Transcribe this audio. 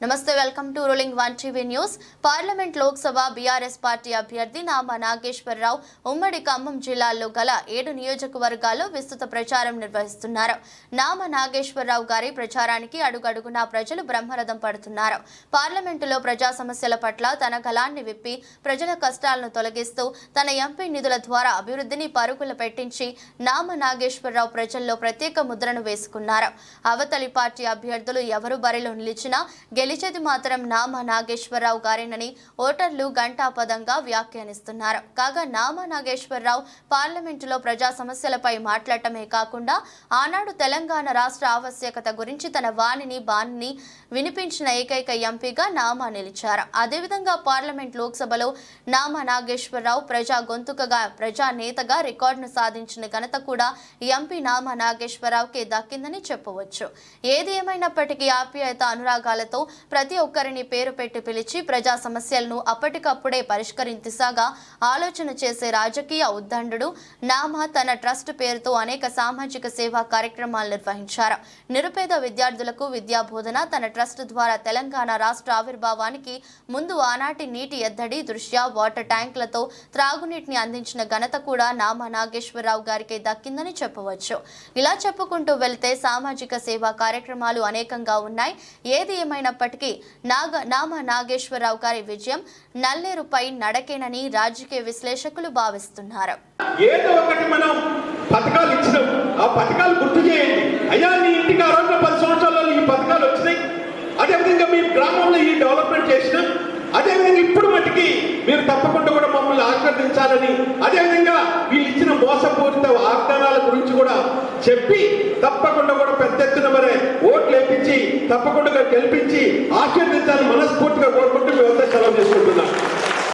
నమస్తే welcome to ruling one TV news. Parliament Lok Sabha BRS party అభ్యర్థి నామా నాగేశ్వరరావు ఉమ్మడి ఖమ్మం జిల్లాలో గల ఏడు నియోజకవర్గాల్లో విస్తృత ప్రచారం నిర్వహిస్తున్నారు. నామా నాగేశ్వరరావు గారి ప్రచారానికి అడుగడుగునా ప్రజలు బ్రహ్మరథం పడుతున్నారు. పార్లమెంటులో ప్రజా సమస్యల పట్ల తన గలాన్ని విప్పి ప్రజల కష్టాలను తొలగిస్తూ తన ఎంపీ నిధుల ద్వారా అభివృద్ధిని పరుగులు పెట్టించి నామ నాగేశ్వరరావు ప్రజల్లో ప్రత్యేక ముద్రను వేసుకున్నారు. అవతలి పార్టీ అభ్యర్థులు ఎవరు బరిలో నిలిచినా గెలిచేది మాత్రం నామ నాగేశ్వరరావు గారేనని ఓటర్లు ఘంటాపదంగా వ్యాఖ్యానిస్తున్నారు. కాగా నామ నాగేశ్వరరావు పార్లమెంటులో ప్రజా సమస్యలపై మాట్లాడటమే కాకుండా ఆనాడు తెలంగాణ రాష్ట్ర ఆవశ్యకత గురించి తన వాణిని బాణిని వినిపించిన ఏకైక ఎంపీగా నామా నిలిచారు. అదేవిధంగా పార్లమెంట్ లోక్సభలో నామ నాగేశ్వరరావు ప్రజా గొంతుకగా ప్రజా నేతగా రికార్డును సాధించిన ఘనత కూడా ఎంపీ నామ నాగేశ్వరరావుకి దక్కిందని చెప్పవచ్చు. ఏది ఏమైనప్పటికీ ఆప్యాయత అనురాగాలతో ప్రతి ఒక్కరిని పేరు పెట్టి పిలిచి ప్రజా సమస్యలను అప్పటికప్పుడే పరిష్కరించసాగా ఆలోచన చేసే రాజకీయ ఉద్దండు నామ తన ట్రస్ట్ పేరుతో అనేక సామాజిక సేవా కార్యక్రమాలు నిర్వహించారు. నిరుపేద విద్యార్థులకు విద్యా బోధన తన ట్రస్ట్ ద్వారా తెలంగాణ రాష్ట్ర ఆవిర్భావానికి ముందు ఆనాటి నీటి ఎద్దడి దృష్ట్యా వాటర్ ట్యాంకులతో త్రాగునీటిని అందించిన ఘనత కూడా నామ నాగేశ్వరరావు గారికి దక్కిందని చెప్పవచ్చు. ఇలా చెప్పుకుంటూ వెళ్తే సామాజిక సేవా కార్యక్రమాలు అనేకంగా ఉన్నాయి. ఏది ఏమైనప్పటికీ నాగ నామ నాగేశ్వరరావు గారి విజయం నల్లేరుపై నడకేనని రాజకీయ విశ్లేషకులు భావిస్తున్నారు. ఏదో ఒకటి మనం పథకాలు ఇచ్చినాం. ఆ పథకాలు గుర్తు చేయండి. అయ్యా నీ ఇంటికి ఆ రోజున పది సంవత్సరాలలో ఈ పథకాలు వచ్చినాయి. అదేవిధంగా మీ గ్రామంలో ఈ డెవలప్మెంట్ చేసినాం. అదేవిధంగా ఇప్పుడు మటుకి మీరు తప్పకుండా కూడా మమ్మల్ని ఆశీర్వదించాలని అదేవిధంగా వీళ్ళు ఇచ్చిన మోసపూరిత వాగ్దానాల గురించి కూడా చెప్పి తప్పకుండా కూడా తప్పకుండా గెలిపించి ఆశీర్దించాలని మనస్ఫూర్తిగా